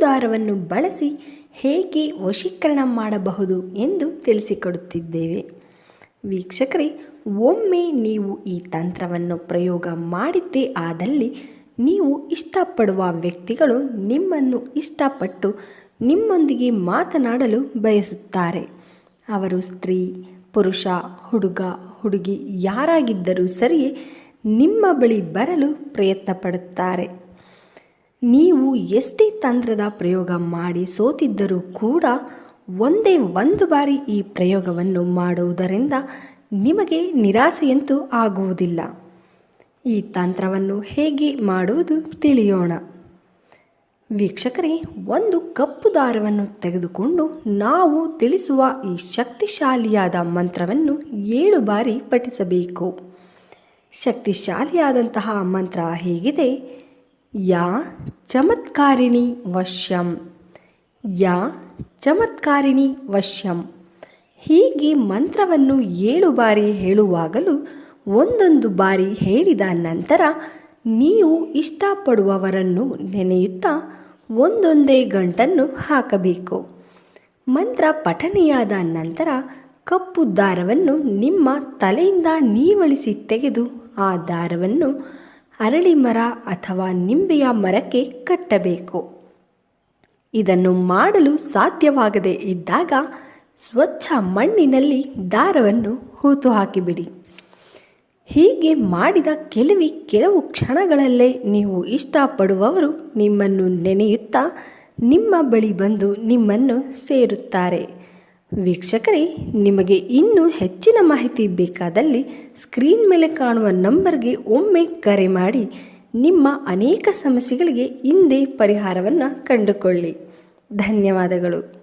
ದಾರವನ್ನು ಬಳಸಿ ಹೇಗೆ ವಶೀಕರಣ ಮಾಡಬಹುದು ಎಂದು ತಿಳಿಸಿಕೊಡುತ್ತಿದ್ದೇವೆ. ವೀಕ್ಷಕರೇ, ಒಮ್ಮೆ ನೀವು ಈ ತಂತ್ರವನ್ನು ಪ್ರಯೋಗ ಮಾಡಿದ್ದೇ ಆದಲ್ಲಿ ನೀವು ಇಷ್ಟಪಡುವ ವ್ಯಕ್ತಿಗಳು ನಿಮ್ಮನ್ನು ಇಷ್ಟಪಟ್ಟು ನಿಮ್ಮೊಂದಿಗೆ ಮಾತನಾಡಲು ಬಯಸುತ್ತಾರೆ. ಅವರು ಸ್ತ್ರೀ, ಪುರುಷ, ಹುಡುಗ, ಹುಡುಗಿ ಯಾರಾಗಿದ್ದರೂ ಸರಿಯೇ ನಿಮ್ಮ ಬಳಿ ಬರಲು ಪ್ರಯತ್ನ ಪಡುತ್ತಾರೆ ನೀವು ಎಷ್ಟೇ ತಂತ್ರದ ಪ್ರಯೋಗ ಮಾಡಿ ಸೋತಿದ್ದರೂ ಕೂಡ ಒಂದೇ ಒಂದು ಬಾರಿ ಈ ಪ್ರಯೋಗವನ್ನು ಮಾಡುವುದರಿಂದ ನಿಮಗೆ ನಿರಾಸೆಯಂತೂ ಆಗುವುದಿಲ್ಲ. ಈ ತಂತ್ರವನ್ನು ಹೇಗೆ ಮಾಡುವುದು ತಿಳಿಯೋಣ. ವೀಕ್ಷಕರೇ, ಒಂದು ಕಪ್ಪು ದಾರವನ್ನು ತೆಗೆದುಕೊಂಡು ನಾವು ತಿಳಿಸುವ ಈ ಶಕ್ತಿಶಾಲಿಯಾದ ಮಂತ್ರವನ್ನು ಏಳು ಬಾರಿ ಪಠಿಸಬೇಕು. ಶಕ್ತಿಶಾಲಿಯಾದಂತಹ ಮಂತ್ರ ಹೇಗಿದೆ? ಯಾ ಚಮತ್ಕಾರಿಣಿ ವಶ್ಯಂ. ಯಾ ಚಮತ್ಕಾರಿಣಿ ವಶ್ಯಂ. ಹೀಗೆ ಮಂತ್ರವನ್ನು ಏಳು ಬಾರಿ ಹೇಳುವಾಗಲೂ ಒಂದೊಂದು ಬಾರಿ ಹೇಳಿದ ನಂತರ ನೀವು ಇಷ್ಟಪಡುವವರನ್ನು ನೆನೆಯುತ್ತಾ ಒಂದೊಂದೇ ಗಂಟನ್ನು ಹಾಕಬೇಕು. ಮಂತ್ರ ಪಠನೆಯಾದ ನಂತರ ಕಪ್ಪು ದಾರವನ್ನು ನಿಮ್ಮ ತಲೆಯಿಂದ ನೀವಳಿಸಿ ತೆಗೆದು ಆ ದಾರವನ್ನು ಅರಳಿ ಮರ ಅಥವಾ ನಿಂಬೆಯ ಮರಕ್ಕೆ ಕಟ್ಟಬೇಕು. ಇದನ್ನು ಮಾಡಲು ಸಾಧ್ಯವಾಗದೇ ಇದ್ದಾಗ ಸ್ವಚ್ಛ ಮಣ್ಣಿನಲ್ಲಿ ದಾರವನ್ನು ಹೂತು ಹಾಕಿಬಿಡಿ ಹೀಗೆ ಮಾಡಿದ ಕೆಲವಿ ಕೆಲವು ಕ್ಷಣಗಳಲ್ಲೇ ನೀವು ಇಷ್ಟಪಡುವವರು ನಿಮ್ಮನ್ನು ನೆನೆಯುತ್ತಾ ನಿಮ್ಮ ಬಳಿ ಬಂದು ನಿಮ್ಮನ್ನು ಸೇರುತ್ತಾರೆ. ವೀಕ್ಷಕರೇ, ನಿಮಗೆ ಇನ್ನೂ ಹೆಚ್ಚಿನ ಮಾಹಿತಿ ಬೇಕಾದಲ್ಲಿ ಸ್ಕ್ರೀನ್ ಮೇಲೆ ಕಾಣುವ ನಂಬರ್ಗೆ ಒಮ್ಮೆ ಕರೆ ಮಾಡಿ, ನಿಮ್ಮ ಅನೇಕ ಸಮಸ್ಯೆಗಳಿಗೆ ಹಿಂದೆ ಪರಿಹಾರವನ್ನು ಕಂಡುಕೊಳ್ಳಿ. ಧನ್ಯವಾದಗಳು.